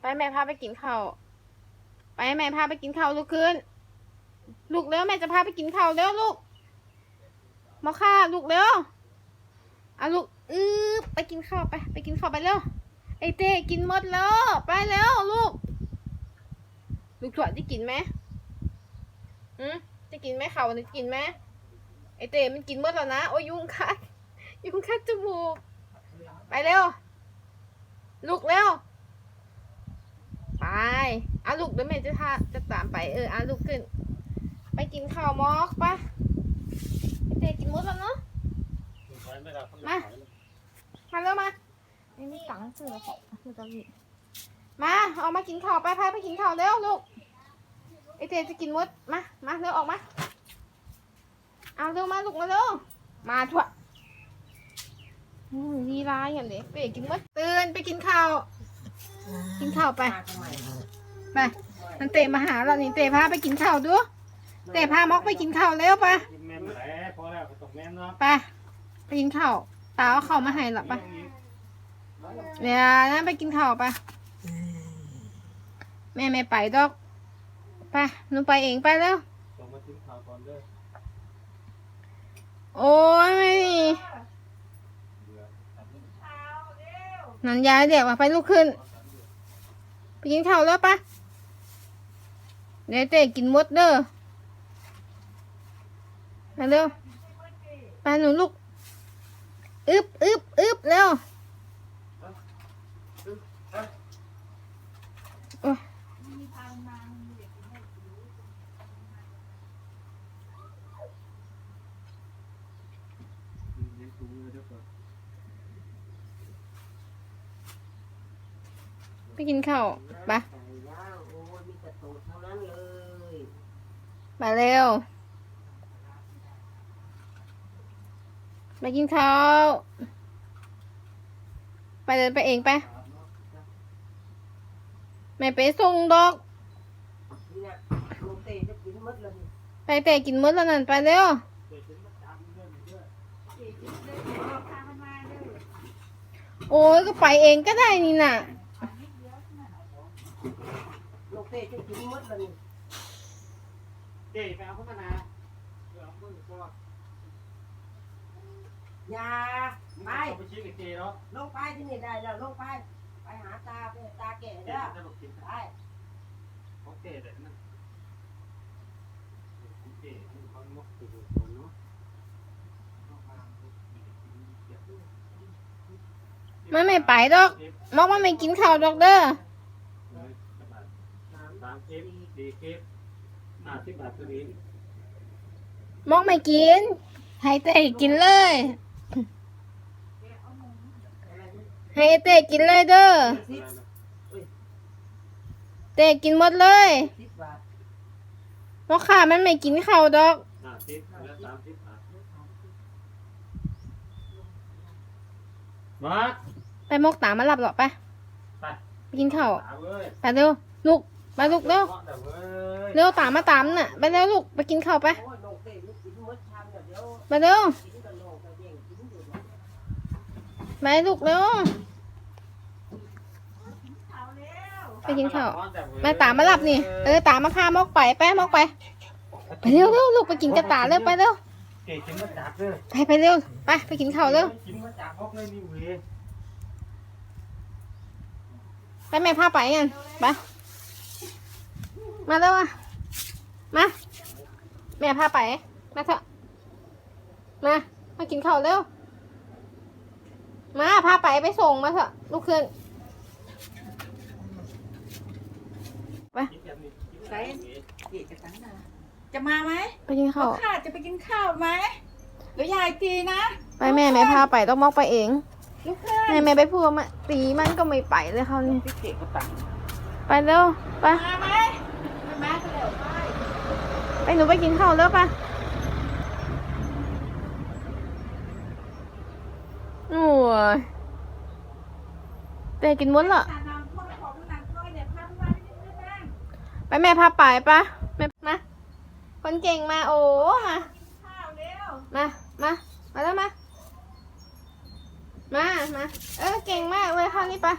ไปแม่พาไปกินข้าว ไปแม่พาไปกินข้าวลูกคืนลูกเร็วแม่จะพาไปกินข้าวเร็วลูก มาค่ะลูกเร็วเอาลูกอือไปกินข้าวไป ไปกินข้าวไปเร็ว ไอเต้กินหมดแล้ว ไปเร็วลูก ลูกถั่วจะกินไหมอืมจะกินไหมเขาวจะกินไหมไอเต้มันกินหมดแล้วนะ โอ้ยยุงกัด ยุงกัดจมูก ไปเร็ว ลูกเร็ว อาลูกเดี๋ยวแม่จะพาจะตามไปเออเอาลูกขึ้น ไปกินข้าวมอกปะไอเจกินหมดแล้วเนาะ มา มาเร็วมาไม่มีตังค์ซื้อของมันจะรีบมาเอามากินข้าวไปพาไปกินข้าวเร็วลูกไอเจจะกินหมดมามาเร็วออกมาเอาเร็วมาลูกมาเร็วมาถั่วอืมลีลาอย่างเด็กไปกินหมดตื่นไปกินข้าว กินข้าวไป ไปมันเตะมาหาเรานี่เตะพาไปกินข้าวดู เตะพามอกไปกินข้าวเร็วไปกินแม่นแหละพอแล้วตกแม่นเนาะไปไปกินข้าวตาเอาข้าวมาให้หรอไปเนี่ยนั่นไปกินข้าวไปแม่ไม่ไปดอกไปหนูไปเองไปแล้วส่งมาทิ้งข่าวก่อนเด้อโอ้ยไม่มีเบื่อนันยายเด็กว่าไปลุกขึ้น ไปกินข้าวแล้วปะเดี๋ยวเตะกินมดเด้อมาเร็วไปหนูลูกอึบอึบอึบเร็วโอ้ย เลี้ยงถุงเลยเด้อก่อน ไปกินข้าวไปไก่ย่างโอ้ยมีแต่ตูดเท่านั้นเลยมาเร็วไปกินข้าวไปเดินไปเองไปไม่ไปส่งดอกนี่นะลุงเตจะกินหมดเลยนี่ไปแต่กินมื้อแล้วนั่นไปเร็วเดี๋ยวฉันมาจำเรื่องนี้ด้วยโอ้ยก็ไปเองก็ได้นี่น่ะ ลุงเตจะกินหมดเลยนี่เจ๊ไปเอาเข้ามานาเดี๋ยวเอามือก่อนอย่าไปไปชิมกับเจ๊เนาะลงไปที่นี่ได้แล้วลงไป ไปหาตาไปตาแก่เจ๊เด้อจะบอกกินไปของเจ๊แต่นั่นของเจ๊เขามกตัวก่อนเนาะมันไม่ไปดอกมอกมันไม่กินข้าวดอกเด้อ สาม คลิปสี่คลิปห้าสิบบาทตัวนี้มอกไม่กิน ให้เต้กินเลย ให้เต้กินเลยเด้อสิบเต้กินหมดเลยสิบบาทมอกค่ะมันไม่กินข้าวดอก ห้าสิบแล้วสามสิบบาทมาไปมอกตามมาหลับหรอกไป ไปไปกินข้าวตาเว้ยไปเร็วลูก ไปลูกเร็วแต่เว้ยเร็วตามมาตามน่ะ ไปเร็วลูกไปกินข้าวไปโอ้ยลุงเตจะกินหมดชามเดี๋ยวเดี๋ยวไปเร็วกินกับลุงกับเย่งกินอยู่นะไปลูกเร็วไปกินข้าวไปตามมาหลับนี่เออตามมาพามอกไปไปมอกไปไปเร็วเร็วลูกไปกินกระตายเร็วไปเร็วเก๋กินมาจากเด้อไปไปเร็วไปไปกินข้าวเร็วกินมาจากพวกเลยนี่เว้ยไปแม่พาไปกันไป มาเร็วอะมา แม่พาไป มาเถอะ มา มากินข้าวเร็ว มา พาไปไปส่งมาเถอะลูกเคลื่อนกินแบบนี้กินไปแบบนี้เดี๋ยวจะตั้งนาจะมาไหมไปกินข้าวข้าจะไปกินข้าวไหมเดี๋ยวยายตีนะ ไปแม่แม่พาไปต้องมอกไปเองลูกเพื่อนแม่แม่ไปพูดมาตีมันก็ไม่ไปเลยเขาวนี่พี่เก๋ก็ตังไปเร็ว ไปมา ไหมไม่มาก็เดี๋ยไปไปหนูไปกินข้าวเร็วไปโอ้ยเตะกินมุ้นเหรอไปแม่พาไปปะแม่มา คนเก่งมาโอ้มามา มา มาแล้วมา มา มา เออเก่งมากเลยข้าวนี้ปะ